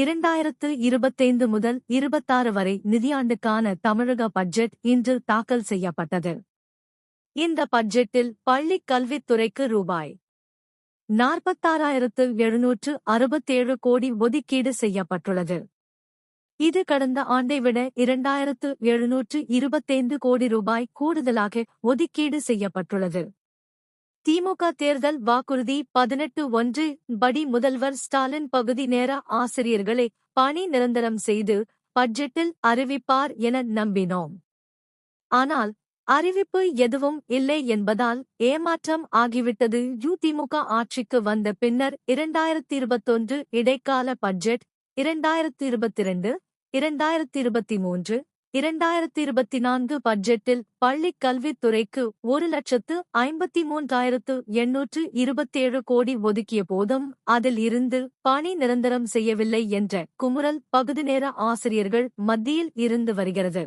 இரண்டாயிரத்து இருபத்தைந்து முதல் இருபத்தாறு வரை நிதியாண்டுக்கான தமிழக பட்ஜெட் இன்று தாக்கல் செய்யப்பட்டது. இந்த பட்ஜெட்டில் பள்ளிக் கல்வித்துறைக்கு ரூபாய் நாற்பத்தாறாயிரத்து எழுநூற்று அறுபத்தேழு கோடி ஒதுக்கீடு செய்யப்பட்டுள்ளது. இது கடந்த ஆண்டை விட இரண்டாயிரத்து எழுநூற்று இருபத்தைந்து கோடி ரூபாய் கூடுதலாக ஒதுக்கீடு செய்யப்பட்டுள்ளது. திமுக தேர்தல் வாக்குறுதி பதினெட்டு ஒன்று படி முதல்வர் ஸ்டாலின் பகுதி நேர ஆசிரியர்களை பணி நிரந்தரம் செய்து பட்ஜெட்டில் அறிவிப்பார் என நம்பினோம். ஆனால் அறிவிப்பு எதுவும் இல்லை என்பதால் ஏமாற்றம் ஆகிவிட்டது. யு திமுக ஆட்சிக்கு வந்த பின்னர் இரண்டாயிரத்தி இருபத்தொன்று இடைக்கால பட்ஜெட் இரண்டாயிரத்தி இருபத்திரண்டு இரண்டாயிரத்தி இருபத்தி மூன்று இரண்டாயிரத்தி இருபத்தி நான்கு பட்ஜெட்டில் பள்ளிக் கல்வித்துறைக்கு ஒரு லட்சத்து ஐம்பத்தி மூன்றாயிரத்து எண்ணூற்று இருபத்தேழு கோடி ஒதுக்கிய போதும் அதில் இருந்து பணி நிரந்தரம் செய்யவில்லை என்ற குமுறல் பகுதி நேர ஆசிரியர்கள் மத்தியில் இருந்து வருகிறது.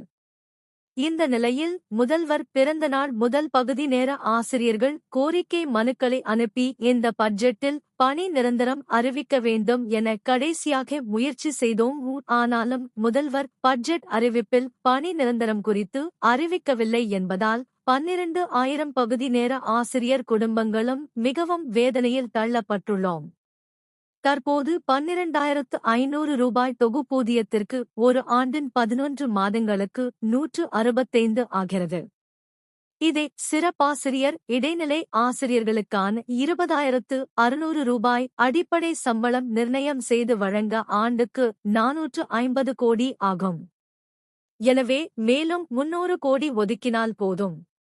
இந்த நிலையில் முதல்வர் பிறந்தநாள் முதல் பகுதி நேர ஆசிரியர்கள் கோரிக்கை மனுக்களை அனுப்பி இந்த பட்ஜெட்டில் பணி நிரந்தரம் அறிவிக்க வேண்டும் என கடைசியாக முயற்சி செய்தோம். ஆனாலும் முதல்வர் பட்ஜெட் அறிவிப்பில் பணி நிரந்தரம் குறித்து அறிவிக்கவில்லை என்பதால் பன்னிரண்டு ஆயிரம் பகுதி நேர ஆசிரியர் குடும்பங்களும் மிகவும் வேதனையில் தள்ளப்பட்டுள்ளோம். தற்போது பன்னிரண்டாயிரத்து ஐநூறு ரூபாய் தொகுப்பூதியத்திற்கு ஒரு ஆண்டின் பதினொன்று மாதங்களுக்கு நூற்று அறுபத்தைந்து ஆகிறது. இதை சிறப்பாசிரியர் இடைநிலை ஆசிரியர்களுக்கான இருபதாயிரத்து அறுநூறு ரூபாய் அடிப்படை சம்பளம் நிர்ணயம் செய்து வழங்க ஆண்டுக்கு நானூற்று ஐம்பது கோடி ஆகும். எனவே மேலும் முன்னூறு கோடி ஒதுக்கினால் போதும்.